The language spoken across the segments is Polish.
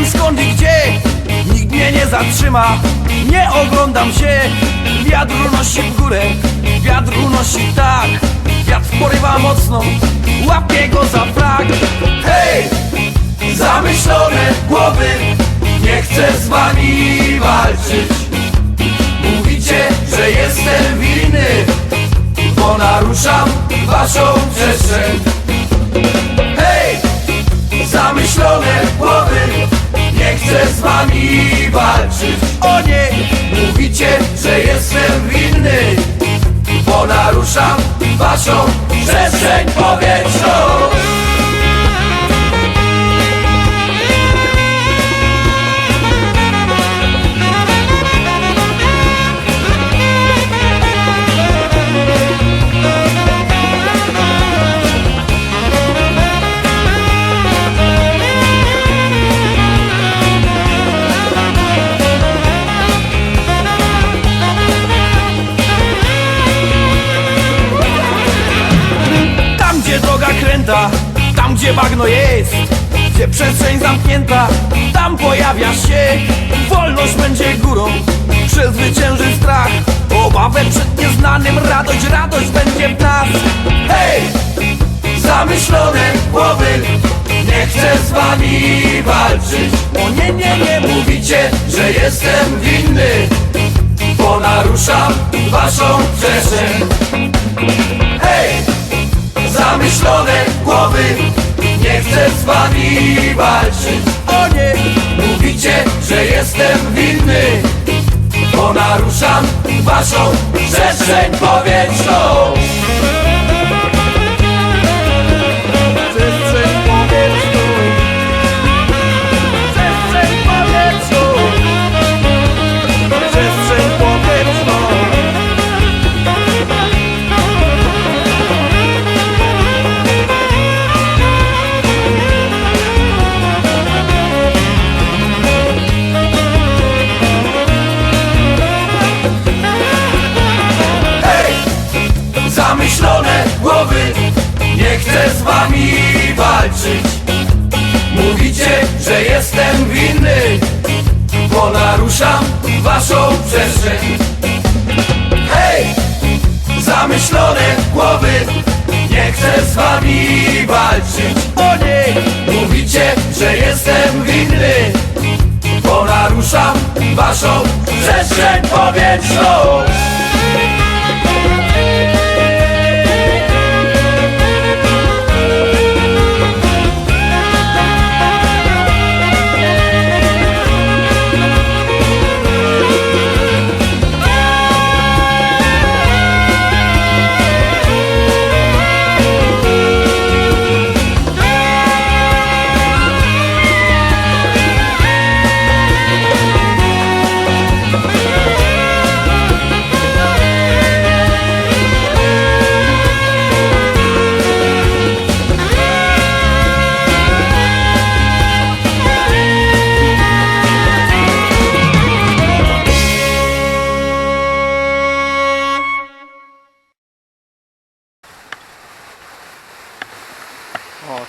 Wiem skąd i gdzie Nikt mnie nie zatrzyma Nie oglądam się. Wiatr unosi w górę Wiatr unosi tak. Wiatr porywa mocno Łapię go za frak. Hej! Zamyślone głowy Nie chcę z wami walczyć. Mówicie, że jestem winny Bo naruszam waszą przestrzeń. Hej! Zamyślone głowy chcę z wami walczyć O nie! Mówicie, że jestem winny Bo naruszam waszą przestrzeń powietrzną tam gdzie bagno jest Gdzie przestrzeń zamknięta, tam pojawia się. Wolność będzie górą, przezwycięży strach. Obawę przed nieznanym, radość, radość będzie w nas. Hej! Zamyślone głowy Nie chcę z wami walczyć. O nie, nie, nie mówicie, że jestem winny Bo naruszam waszą przestrzeń. Hej! Zamyślone głowy. Nie chcę z wami walczyć. O nie! Mówicie, że jestem winny Bo naruszam waszą przestrzeń powietrzną wami walczyć Mówicie, że jestem winny Bo naruszam waszą przestrzeń Hej! Zamyślone głowy Nie chcę z wami walczyć O nie! Mówicie, że jestem winny Bo naruszam waszą przestrzeń powietrzną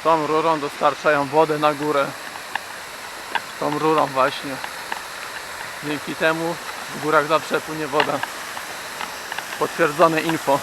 tą rurą dostarczają wodę na górę. Tą rurą właśnie. Dzięki temu w górach zawsze płynie woda. Potwierdzone info.